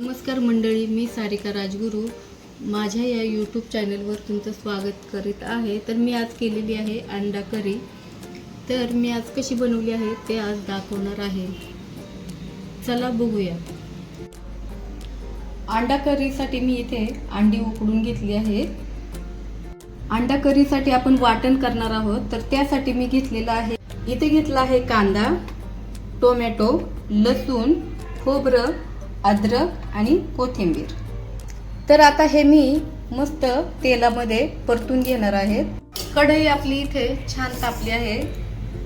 नमस्कार मंडळी मी सारिका राजगुरू. माझ्या या यूट्यूब चॅनलवर तुमचं स्वागत करीत आहे. तर मी आज केलेली आहे अंडा करी. तर मी आज कशी बनवली आहे ते आज दाखवणार आहे. चला बघूया. अंडा करीसाठी मी इथे अंडी उकडून घेतली आहे. अंडा करीसाठी आपण वाटण करणार आहोत. तर त्यासाठी मी घेतलेलं आहे इथे घेतला आहे कांदा टोमॅटो लसूण खोबरं अद्रक आणि कोथिंबीर. तर आता हे मी मस्त तेलामध्ये परतून घेणार आहेत कढई आपली इथे छान तापली आहे.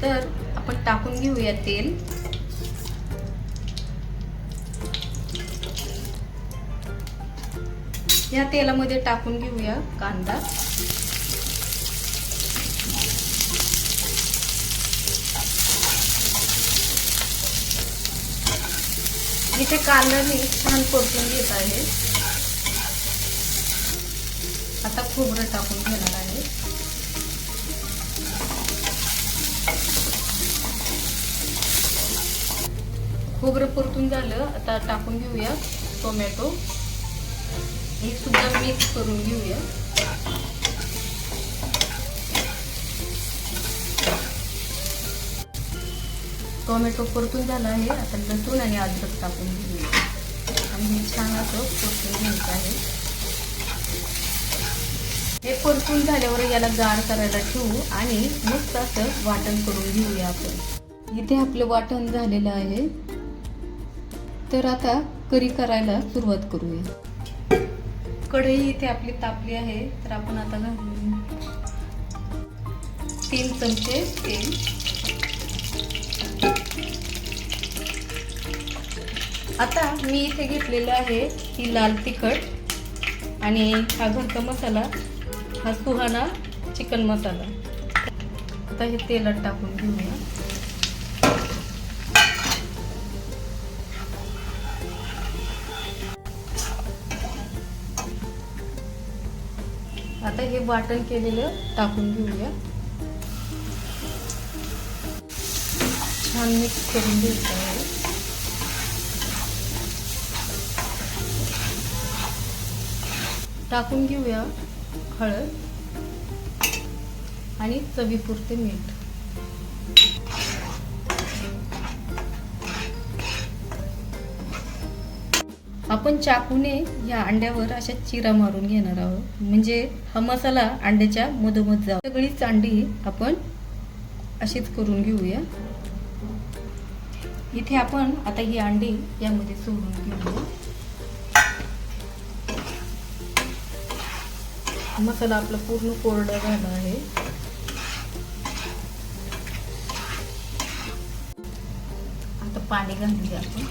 तर आपण टाकून घेऊया तेल. या तेलामध्ये टाकून घेऊया कांदा. इथे कांदा मी छान परतून घेत आहे. आता खोबरं टाकून घेणार आहे. खोबरं परतून झालं आता टाकून घेऊया टोमॅटो. हे सुद्धा मिक्स करून घेऊया. टोमॅटो परतून झाला आहे. आता लसूण आणि अद्रक टाकून घेऊया. आणि हे छान असं परतून घ्यायचं आहे. हे परतून झाल्यावर याला गार करायला ठेवू आणि मस्त असं वाटण करून घेऊया आपण. इथे आपलं वाटण झालेलं आहे. तर आता करी करायला सुरुवात करूया. कढई इथे आपली तापली आहे. तर आपण आता घालून तीन चमचे तेल. आता मी इथे घेतलेलं आहे ही लाल तिखट आणि हा घरचा मसाला हा सुहाना चिकन मसाला. आता हे तेलात टाकून घेऊया. आता हे वाटण केलेलं टाकून घेऊया. छान मिक्स करून घ्यायचं आहे. टाकून घेऊया हळद आणि चवीपुरते मीठ. आपण चाकूने या अंड्यावर अशा चिरा मारून घेणार आहोत. म्हणजे हा मसाला अंड्याच्या मधोमध जाऊ सगळीच अंडी आपण अशीच करून घेऊया. इथे आपण आता ही अंडी यामध्ये सोडून घेऊया. मसाला आपला पूर्ण कोरडा झाला आहे. आता पाणी घालूया आपण.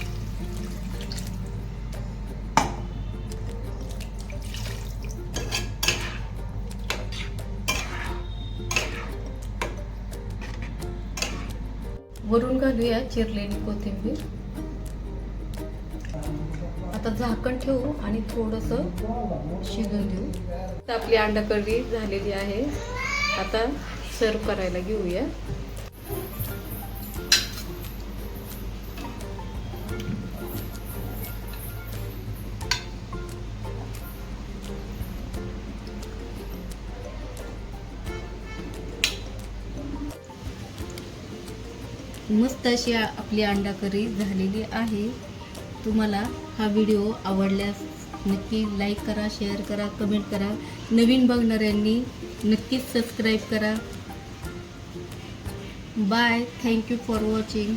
वरून घालूया चिरलेली कोथिंबीर. आता झाकण ठेवू आणि थोडस शिजून देऊ. तर आपली अंडा कढी झालेली आहे. आता सर्व करायला घेऊया. मस्त अशी आपली अंडा करी झालेली आहे. तुम्हाला हा व्हिडिओ आवडल्यास नक्की लाईक करा शेअर करा कमेंट करा. नवीन बघणाऱ्यांनी नक्कीच सबस्क्राईब करा. Bye thank you for watching